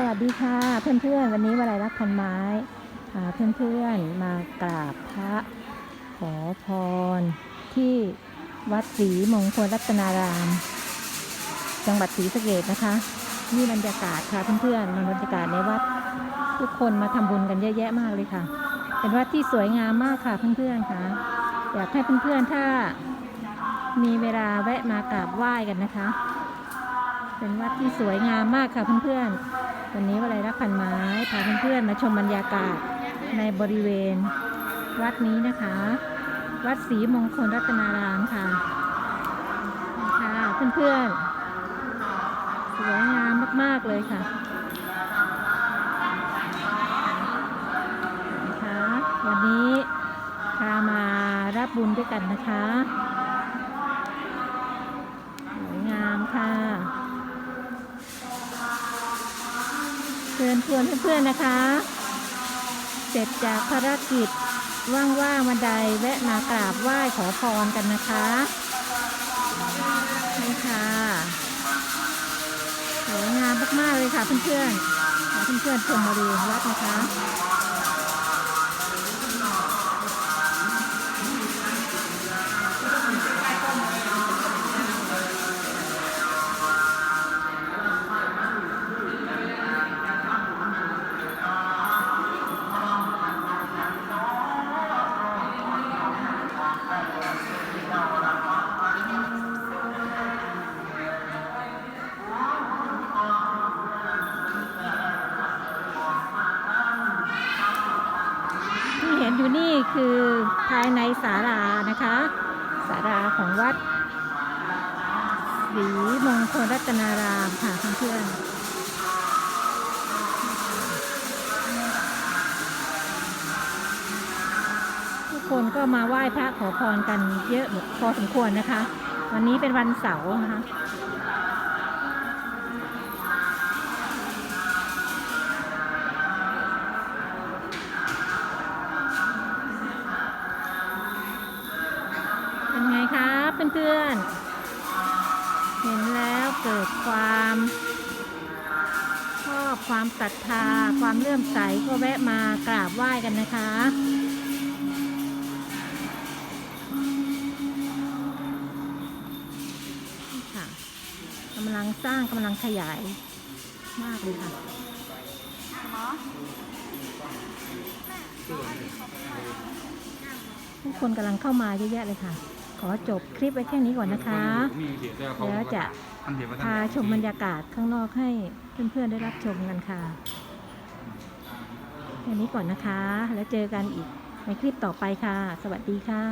สวัสดีค่ะเพื่อนๆ วันนี้วลัยรักพันไม้พาเพื่อนๆมากราบพระขอพร ที่วัดศรีมงคลรัตนาราม จังหวัดศรีสะเกดนะคะนี่บรรยากาศค่ะเพื่อนๆบรรยากาศในวัดทุกคนมาทำบุญกันเยอะแยะมากเลยค่ะ เป็นวัดที่สวยงามมากค่ะเพื่อนๆค่ะอยากให้เพื่อนๆถ้ามีเวลาแวะมากราบไหว้กันนะคะ เป็นวัดที่สวยงามมากค่ะเพื่อนๆ วันนี้วลัยรักพันไม้พาเพื่อนๆมาชมบรรยากาศในบริเวณ วัดนี้นะคะ วัดศรีมงคลรัตนารามค่ะค่ะเพื่อนๆสวยงามมากๆเลยค่ะนะคะวันนี้พามารับบุญด้วยกันนะคะสวยงามค่ะ เชิญชวนเพื่อนๆนะคะ เสร็จจากภารกิจว่างๆวันใดแวะมากราบไหว้ขอพรกันนะคะนี่ค่ะสวยงามมากๆเลยค่ะเพื่อนๆขอเพื่อนๆชมมาดูวัดนะคะ คือภายในศาลานะคะศาลาของวัดศรีมงคลรัตนารามค่ะเพื่อนๆทุกคนก็มาไหว้พระขอพรกันเยอะพอสมควรนะคะ วันนี้เป็นวันเสาร์นะคะ พื่อนๆ เห็นแล้วเกิดความชอบความศรัทธา ความเลื่อมใสก็แวะมากราบไหว้กันนะคะค่ะกำลังสร้างกำลังขยายมากเลยค่ะทุกคนกำลังเข้ามาเยอะแยะเลยค่ะ ขอจบคลิปไว้แค่นี้ก่อนนะคะ แล้วจะพาชมบรรยากาศข้างนอกให้เพื่อนๆได้รับชมกันค่ะแค่นี้ก่อนนะคะ แล้วเจอกันอีกในคลิปต่อไปค่ะ สวัสดีค่ะ